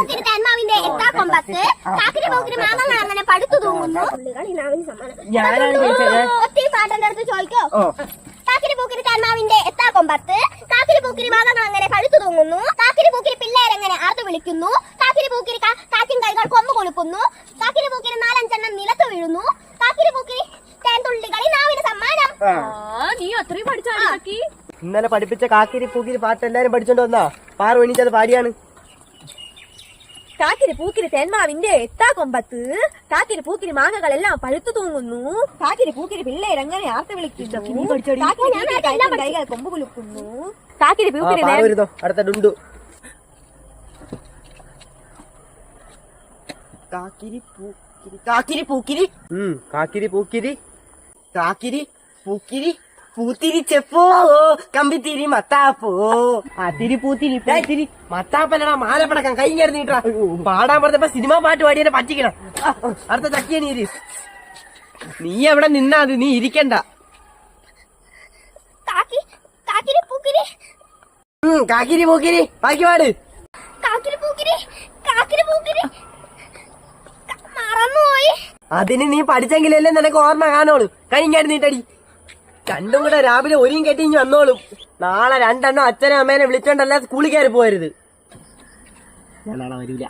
പൂക്കിരി തന്മാവിന്റെ എത്താ കൊമ്പത്ത് കാക്കിരി പോക്കിരി മാമങ്ങൾ അങ്ങനെ പടുത്തു തൂങ്ങുന്നു പുള്ളികൾ ഇനാവിന് സമ്മാനം ഒത്തിരി പാട്ടന്റെ അടുത്ത് ചോദിക്കോ കാക്കിരി പൂക്കിരി തന്മാവിന്റെ എത്താ കൊമ്പത്ത് കാക്കിരി പൂക്കിരി മാമങ്ങൾ അങ്ങനെ പടുത്തു തൂങ്ങുന്നു കാക്കിരി പൂക്കിരി പിള്ളേരെങ്ങനെ ആർത്തു വിളിക്കുന്നു കാക്കിരി പൂക്കിരി കാക്കിൻ കൈകൾ കൊമ്പ് കൊളുക്കുന്നു കാക്കിരി പൂക്കിരി നാലഞ്ചെണ്ണം നിലത്ത് വീഴുന്നു കാക്കിരി പൂക്കിരി തേൻതുള്ളികൾ നാവിന് സമ്മാനം നീ അത്രയും പഠിച്ചാടി ഇന്നലെ പഠിപ്പിച്ച കാക്കിരി പൂക്കിരി പാട്ട് എല്ലാരും പഠിച്ചോണ്ട് വന്നാ പാറു എണീച്ചത് പാടിയാണ് കാക്കിരി പൂക്കിന് തേന്മാവിന്റെ എത്താ കൊമ്പത്ത്. കാക്കിന് പൂക്കിന് മാങ്ങകളെല്ലാം പഴുത്തു തൂങ്ങുന്നു. കാക്കിരി പൂക്കിരി പിള്ളേരങ്ങനെ ആർത്ത് വിളിക്കുന്നു. കൈകൾ കൊമ്പ് കുലുക്കുന്നു. കാക്കിന് പൂക്കിന് പൂക്കിരി അടുത്ത ഡുണ്ടു. കാക്കിരി പൂക്കിരി. കാക്കിരി പൂക്കിരി. കാക്കിരി പൂക്കിരി. കാക്കിരി പൂക്കിരി. പൂത്തിരി ചെപ്പോ കമ്പിത്തിരി മത്താപ്പോ. അതിരി പൂത്തിരി പൂത്തിരി. മത്താപ്പല്ലടാ മാലപ്പടക്കം കൈ കയറുന്നിട്ടാ പാടാൻ പറഞ്ഞപ്പോ സിനിമ പാട്ട് പാടിയെ പറ്റിക്കണം. ആ, അടുത്ത ചക്കിയ നീര്. നീ എവിടെ നിന്നാ അത് നീ ഇരിക്കണ്ട. കാക്കി കാക്കിരി പൂക്കിരി. ബാക്കി പാട്. കാക്കിരി പൂക്കിരി കാക്കിരി പൂക്കിരി. ക- മറന്നുപോയി അതിന് നീ പഠിച്ചെങ്കിലല്ലേ നിനക്ക് ഓർമ്മ കാണുള്ളൂ. കഴിഞ്ഞായിരുന്നീട്ടടി രണ്ടും കൂടെ രാവിലെ ഒരുയും കെട്ടി ഇനി വന്നോളും. നാളെ രണ്ടെണ്ണം അച്ഛനും അമ്മേനെ വിളിച്ചോണ്ടല്ല സ്കൂളിൽ കയറി പോരുത് ഞാൻ നാളെ വരൂല.